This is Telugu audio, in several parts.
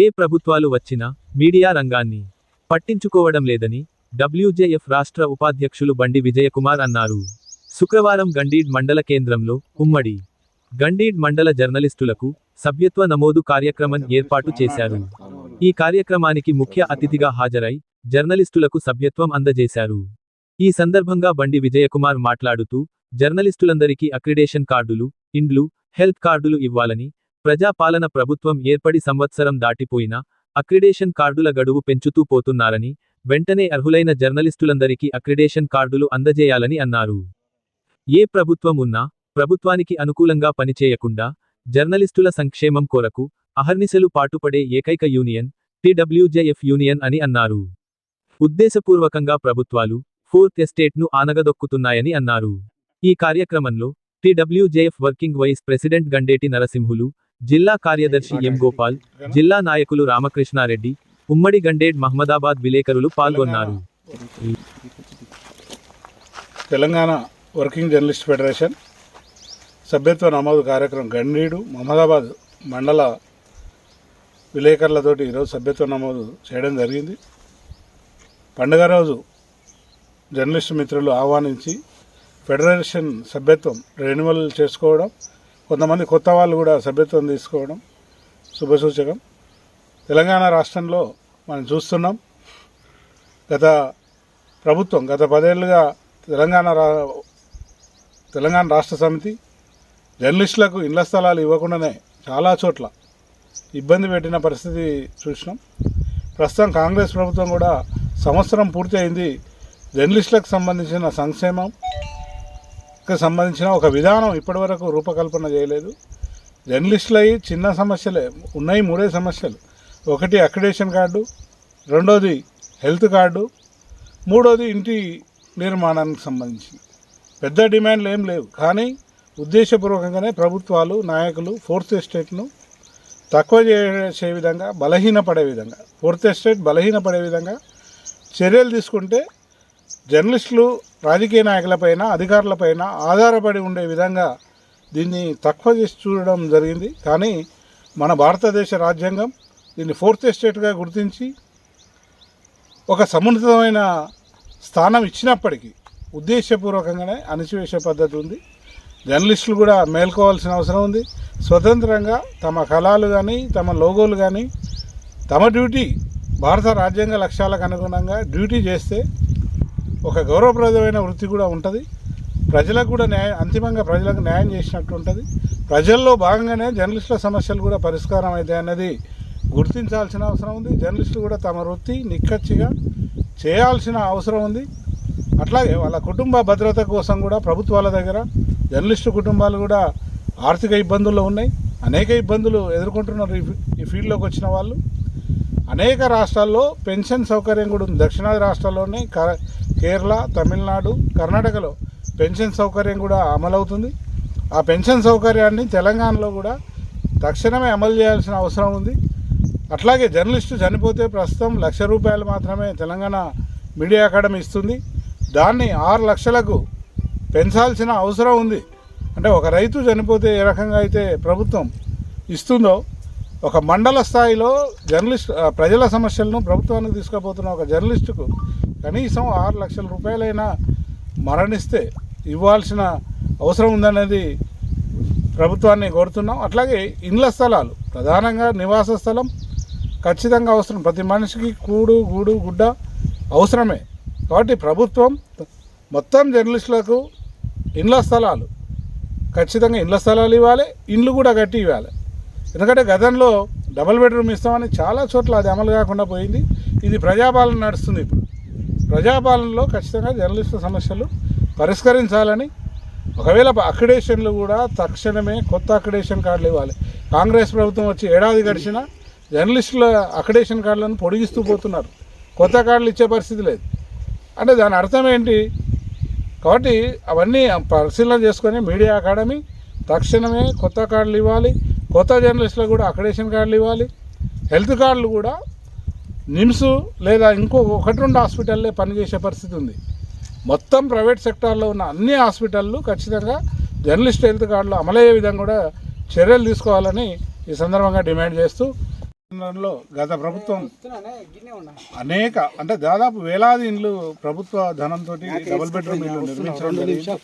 ఏ ప్రభుత్వాలు వచ్చినా మీడియా రంగాన్ని పట్టించుకోవడం లేదని డబ్ల్యూజేఎఫ్ రాష్ట్ర ఉపాధ్యక్షులు బండి విజయకుమార్ అన్నారు. శుక్రవారం గండీడ్ మండల కేంద్రంలో ఉమ్మడి గండీడ్ మండల జర్నలిస్టులకు సభ్యత్వ నమోదు కార్యక్రమం ఏర్పాటు చేశారు. ఈ కార్యక్రమానికి ముఖ్య అతిథిగా హాజరై జర్నలిస్టులకు సభ్యత్వం అందజేశారు. ఈ సందర్భంగా బండి విజయకుమార్ మాట్లాడుతూ జర్నలిస్టులందరికీ అక్రిడేషన్ కార్డులు ఇండ్లు హెల్త్ కార్డులు ఇవ్వాలని ప్రజాపాలన ప్రభుత్వం ఏర్పడి సంవత్సరం దాటిపోయినా అక్రిడేషన్ కార్డుల గడువు పెంచుతూ పోతున్నారని వెంటనే అర్హులైన జర్నలిస్టులందరికీ అక్రిడేషన్ కార్డులు అందజేయాలని అన్నారు. ఏ ప్రభుత్వం ఉన్నా ప్రభుత్వానికి అనుకూలంగా పనిచేయకుండా జర్నలిస్టుల సంక్షేమం కొరకు అహర్నిశలు పాటుపడే ఏకైక యూనియన్ టిడబ్ల్యూజేఎఫ్ యూనియన్ అని అన్నారు. ఉద్దేశపూర్వకంగా ప్రభుత్వాలు ఫోర్త్ ఎస్టేట్ను ఆనగదొక్కుతున్నాయని అన్నారు. ఈ కార్యక్రమంలో TWJF working vice president Gandeti Narasimhulu జిల్లా కార్యదర్శి ఎం గోపాల్ జిల్లా నాయకులు రామకృష్ణారెడ్డి ఉమ్మడి గండేడ్ మహమ్మదాబాద్ విలేకరులు పాల్గొన్నారు. తెలంగాణ వర్కింగ్ జర్నలిస్ట్ ఫెడరేషన్ సభ్యత్వ నమోదు కార్యక్రమం గండీడు మహమ్మదాబాద్ మండల విలేకరులతోటి ఈరోజు సభ్యత్వ నమోదు చేయడం జరిగింది. పండుగ రోజు జర్నలిస్ట్ మిత్రులు ఆహ్వానించి ఫెడరేషన్ సభ్యత్వం రెన్యువల్ చేసుకోవడం కొంతమంది కొత్త వాళ్ళు కూడా సభ్యత్వం తీసుకోవడం శుభసూచకం తెలంగాణ రాష్ట్రంలో మనం చూస్తున్నాం గత ప్రభుత్వం గత పదేళ్ళుగా తెలంగాణ రా తెలంగాణ రాష్ట్ర సమితి జర్నలిస్టులకు ఇళ్ళ స్థలాలు ఇవ్వకుండానే చాలా చోట్ల ఇబ్బంది పెట్టిన పరిస్థితి చూసినాం. ప్రస్తుతం కాంగ్రెస్ ప్రభుత్వం కూడా సంవత్సరం పూర్తి అయింది జర్నలిస్టులకు సంబంధించిన సంక్షేమం సంబంధించిన ఒక విధానం ఇప్పటివరకు రూపకల్పన చేయలేదు. జర్నలిస్టులై చిన్న సమస్యలే ఉన్నాయి మూడే సమస్యలు. ఒకటి అక్రిడేషన్ కార్డు రెండోది హెల్త్ కార్డు మూడోది ఇంటి నిర్మాణానికి సంబంధించి. పెద్ద డిమాండ్లు ఏం లేవు కానీ ఉద్దేశపూర్వకంగానే ప్రభుత్వాలు నాయకులు ఫోర్త్ ఎస్టేట్ను తక్కువ చేసే విధంగా బలహీనపడే విధంగా ఫోర్త్ ఎస్టేట్ బలహీనపడే విధంగా చర్యలు తీసుకుంటే జర్నలిస్టులు రాజకీయ నాయకులపైన అధికారులపైన ఆధారపడి ఉండే విధంగా దీన్ని తక్కువ చేసి చూడడం జరిగింది. కానీ మన భారతదేశ రాజ్యాంగం దీన్ని ఫోర్త్ ఎస్టేట్గా గుర్తించి ఒక సమున్నతమైన స్థానం ఇచ్చినప్పటికీ ఉద్దేశపూర్వకంగానే అణిచివేసే పద్ధతి ఉంది. జర్నలిస్టులు కూడా మేల్కోవాల్సిన అవసరం ఉంది. స్వతంత్రంగా తమ కళలు కానీ తమ లోగోలు కానీ తమ డ్యూటీ భారత రాజ్యాంగ లక్ష్యాలకు అనుగుణంగా డ్యూటీ చేస్తే ఒక గౌరవప్రదమైన వృత్తి కూడా ఉంటుంది. ప్రజలకు కూడా న్యాయం అంతిమంగా ప్రజలకు న్యాయం చేసినట్టు ఉంటుంది. ప్రజల్లో భాగంగానే జర్నలిస్టుల సమస్యలు కూడా పరిష్కారం అవుతాయి అన్నది గుర్తించాల్సిన అవసరం ఉంది. జర్నలిస్టులు కూడా తమ వృత్తి నిక్కచ్చిగా చేయాల్సిన అవసరం ఉంది. అట్లాగే వాళ్ళ కుటుంబ భద్రత కోసం కూడా ప్రభుత్వాల దగ్గర జర్నలిస్టు కుటుంబాలు కూడా ఆర్థిక ఇబ్బందుల్లో ఉన్నాయి. అనేక ఇబ్బందులు ఎదుర్కొంటున్నారు ఈ ఫీల్డ్లోకి వచ్చిన వాళ్ళు. అనేక రాష్ట్రాల్లో పెన్షన్ సౌకర్యం కూడా ఉంది. దక్షిణాది రాష్ట్రాల్లోనే కేరళ తమిళనాడు కర్ణాటకలో పెన్షన్ సౌకర్యం కూడా అమలవుతుంది. ఆ పెన్షన్ సౌకర్యాన్ని తెలంగాణలో కూడా తక్షణమే అమలు చేయాల్సిన అవసరం ఉంది. అట్లాగే జర్నలిస్టు చనిపోతే ప్రస్తుతం లక్ష రూపాయలు మాత్రమే తెలంగాణ మీడియా అకాడమీ ఇస్తుంది. దాన్ని ఆరు లక్షలకు పెంచాల్సిన అవసరం ఉంది. అంటే ఒక రైతు చనిపోతే ఏ రకంగా అయితే ప్రభుత్వం ఇస్తుందో ఒక మండల స్థాయిలో జర్నలిస్ట్ ప్రజల సమస్యలను ప్రభుత్వానికి తీసుకుపోతున్న ఒక జర్నలిస్టుకు కనీసం ఆరు లక్షల రూపాయలైనా మరణిస్తే ఇవ్వాల్సిన అవసరం ఉందనేది ప్రభుత్వాన్ని కోరుతున్నాం. అట్లాగే ఇండ్ల స్థలాలు ప్రధానంగా నివాస స్థలం ఖచ్చితంగా అవసరం. ప్రతి మనిషికి కూడు గూడు గుడ్డ అవసరమే. కాబట్టి ప్రభుత్వం మొత్తం జర్నలిస్టులకు ఇండ్ల స్థలాలు ఖచ్చితంగా ఇండ్ల స్థలాలు ఇవ్వాలి ఇండ్లు కూడా కట్టి ఇవ్వాలి. ఎందుకంటే గతంలో డబుల్ బెడ్రూమ్ ఇస్తామని చాలా చోట్ల అది అమలు కాకుండా పోయింది. ఇది ప్రజాపాలన నడుస్తుంది ఇప్పుడు. ప్రజాపాలనలో ఖచ్చితంగా జర్నలిస్టుల సమస్యలు పరిష్కరించాలని ఒకవేళ అక్రిడేషన్లు కూడా తక్షణమే కొత్త అక్రిడేషన్ కార్డులు ఇవ్వాలి. కాంగ్రెస్ ప్రభుత్వం వచ్చి ఏడాది గడిచినా జర్నలిస్టుల అక్రిడేషన్ కార్డులను పొడిగిస్తూ పోతున్నారు. కొత్త కార్డులు ఇచ్చే పరిస్థితి లేదు. అంటే దాని అర్థం ఏంటి? కాబట్టి అవన్నీ పరిశీలన చేసుకొని మీడియా అకాడమీ తక్షణమే కొత్త కార్డులు ఇవ్వాలి. కొత్త జర్నలిస్టులకు కూడా అక్రిడేషన్ కార్డులు ఇవ్వాలి. హెల్త్ కార్డులు కూడా నిమ్స్ లేదా ఇంకో ఒకటి రెండు హాస్పిటల్లే పనిచేసే పరిస్థితి ఉంది. మొత్తం ప్రైవేట్ సెక్టార్లో ఉన్న అన్ని హాస్పిటళ్ళు ఖచ్చితంగా జర్నలిస్ట్ హెల్త్ కార్డులు అమలయ్యే విధంగా కూడా చర్యలు తీసుకోవాలని ఈ సందర్భంగా డిమాండ్ చేస్తూ కేంద్రంలో గత ప్రభుత్వం అనేక అంటే దాదాపు వేలాది ఇండ్లు ప్రభుత్వ ధనంతో డబుల్ బెడ్రూమ్ ఇల్లు నిర్మించడం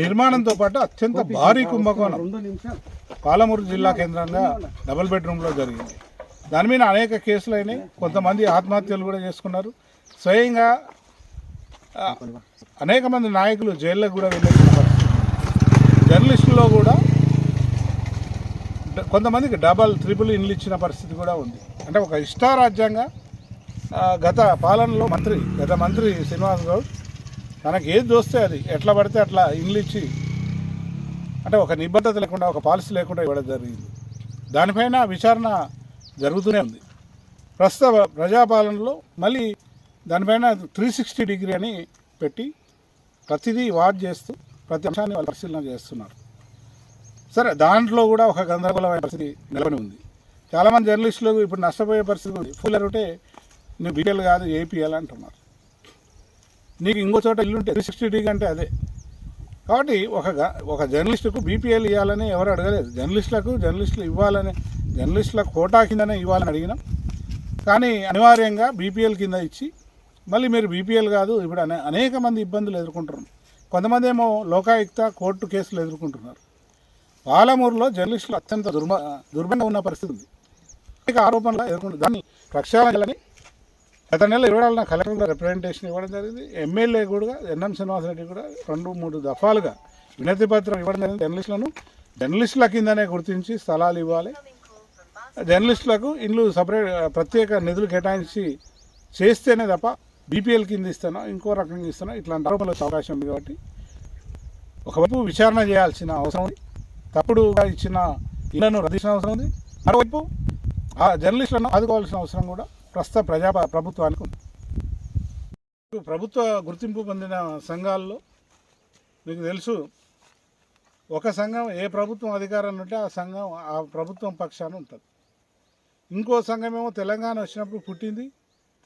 నిర్మాణంతో పాటు అత్యంత భారీ కుంభకోణం పాలమూరు జిల్లా కేంద్రంగా డబుల్ బెడ్రూమ్లో జరిగింది. దాని మీద అనేక కేసులు అయినాయి. కొంతమంది ఆత్మహత్యలు కూడా చేసుకున్నారు. స్వయంగా అనేక మంది నాయకులు జైల్లో కూడా వెళ్ళిన పరిస్థితి. జర్నలిస్టులో కూడా కొంతమందికి డబల్ త్రిపుల్ ఇండ్లు ఇచ్చిన పరిస్థితి కూడా ఉంది. అంటే ఒక ఇష్టారాజ్యంగా గత పాలనలో మంత్రి గత మంత్రి శ్రీనివాస్ గౌడ్ తనకు ఏది దోస్తే అది. ఎట్లా పడితే అట్లా ఇండ్లు ఇచ్చి అంటే ఒక నిబద్ధత లేకుండా ఒక పాలసీ లేకుండా ఇవ్వడం జరిగింది. దానిపైన విచారణ జరుగుతూనే ఉంది. ప్రస్తుత ప్రజాపాలనలో మళ్ళీ దానిపైన త్రీ సిక్స్టీ డిగ్రీ అని పెట్టి ప్రతిదీ వాచ్ చేస్తూ ప్రతి అంశాన్ని వాళ్ళు పరిశీలన చేస్తున్నారు. సరే దాంట్లో కూడా ఒక గందరగోళమైన పరిస్థితి నిలబడి ఉంది. చాలామంది జర్నలిస్టులు ఇప్పుడు నష్టపోయే పరిస్థితి ఉంది. ఫుల్ ఉంటే నువ్వు బీపీఎల్ కాదు ఏపీఎల్ అంటున్నారు. నీకు ఇంకో చోట ఇల్లుంటే త్రీ సిక్స్టీ డిగ్రీ అంటే అదే. కాబట్టి ఒక గ- ఒక జర్నలిస్టుకు బీపీఎల్ ఇవ్వాలని ఎవరు అడగలేదు. జర్నలిస్టులకు జర్నలిస్టులు ఇవ్వాలని జర్నలిస్టుల కోటా కిందనే ఇవ్వాలని అడిగినాం. కానీ అనివార్యంగా బీపీఎల్ కింద ఇచ్చి మళ్ళీ మీరు బీపీఎల్ కాదు ఇప్పుడు అనే అనేక మంది ఇబ్బందులు ఎదుర్కొంటున్నారు. కొంతమంది ఏమో లోకాయుక్త కోర్టు కేసులు ఎదుర్కొంటున్నారు. పాలమూరులో జర్నలిస్టులు అత్యంత దుర్మ దుర్భంగా ఉన్న పరిస్థితి ఉంది. అనేక ఆరోపణలు ఎదుర్కొంటారు దాన్ని ప్రక్షాళన గత నెల ఇరవై నాలుగున కలెక్టర్ రిప్రజెంటేషన్ ఇవ్వడం జరిగింది. ఎమ్మెల్యే కూడా ఎన్ఎం శ్రీనివాసరెడ్డి కూడా రెండు మూడు దఫాలుగా వినతి పత్రం ఇవ్వడం జరిగింది. జర్నలిస్టులను జర్నలిస్టుల కిందనే గుర్తించి స్థలాలు ఇవ్వాలి. జర్నలిస్టులకు ఇండ్లు సపరేట్ ప్రత్యేక నిధులు కేటాయించి చేస్తేనే తప్ప బీపీఎల్ కింద ఇస్తానో ఇంకో రకంగా ఇస్తానో ఇట్లాంటి ఆరోపణలు అవకాశం ఉంది కాబట్టి ఒకవైపు విచారణ చేయాల్సిన అవసరం ఉంది. తప్పుడుగా ఇచ్చిన ఇళ్ళను రద్దించిన అవసరం ఉంది. మరోవైపు ఆ జర్నలిస్టులను ఆదుకోవాల్సిన అవసరం కూడా ప్రస్తుత ప్రజా ప్రభుత్వానికి ఉంది. ప్రభుత్వ గుర్తింపు పొందిన సంఘాల్లో మీకు తెలుసు ఒక సంఘం ఏ ప్రభుత్వం అధికారంలో ఉంటే ఆ సంఘం ఆ ప్రభుత్వం పక్షాన ఉంటుంది. ఇంకో సంఘమేమో తెలంగాణ వచ్చినప్పుడు పుట్టింది.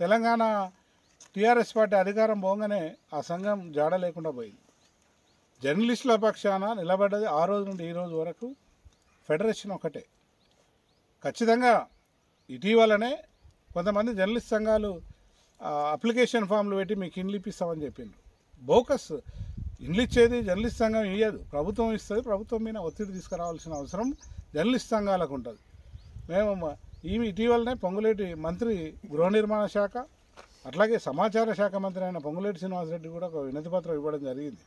తెలంగాణ టీఆర్ఎస్ పార్టీ అధికారం పోగానే ఆ సంఘం జాడ లేకుండా పోయింది. జర్నలిస్టుల పక్షాన నిలబడ్డది ఆ రోజు నుండి ఈ రోజు వరకు. ఫెడరేషన్ ఒకటే. ఖచ్చితంగా ఇటీవలనే కొంతమంది జర్నలిస్ట్ సంఘాలు అప్లికేషన్ ఫామ్లు పెట్టి మీకు ఇండ్లు ఇప్పిస్తామని చెప్పిండ్రు. బోకస్ ఇండ్లు ఇచ్చేది జర్నలిస్ట్ సంఘం ఇయ్యదు. ప్రభుత్వం ఇస్తుంది ప్రభుత్వం మీద ఒత్తిడి తీసుకురావాల్సిన అవసరం జర్నలిస్ట్ సంఘాలకు ఉంటుంది. మేము ఈమె ఇటీవలనే పొంగులేటి మంత్రి గృహ నిర్మాణ శాఖ అట్లాగే సమాచార శాఖ మంత్రి అయిన పొంగులేటి శ్రీనివాసరెడ్డి కూడా ఒక వినతి పత్రం ఇవ్వడం జరిగింది.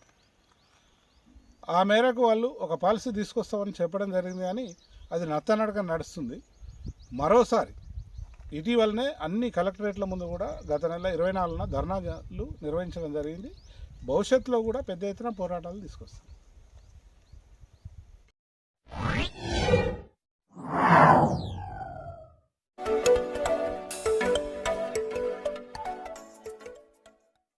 ఆ మేరకు వాళ్ళు ఒక పాలసీ తీసుకొస్తామని చెప్పడం జరిగింది కానీ అది నత్తనడక నడుస్తుంది. మరోసారి ఇటీవలనే అన్ని కలెక్టరేట్ల ముందు కూడా గత నెల ఇరవై నాలుగున ధర్నాలు నిర్వహించడం జరిగింది. భవిష్యత్తులో కూడా పెద్ద ఎత్తున పోరాటాలు తీసుకొస్తాం.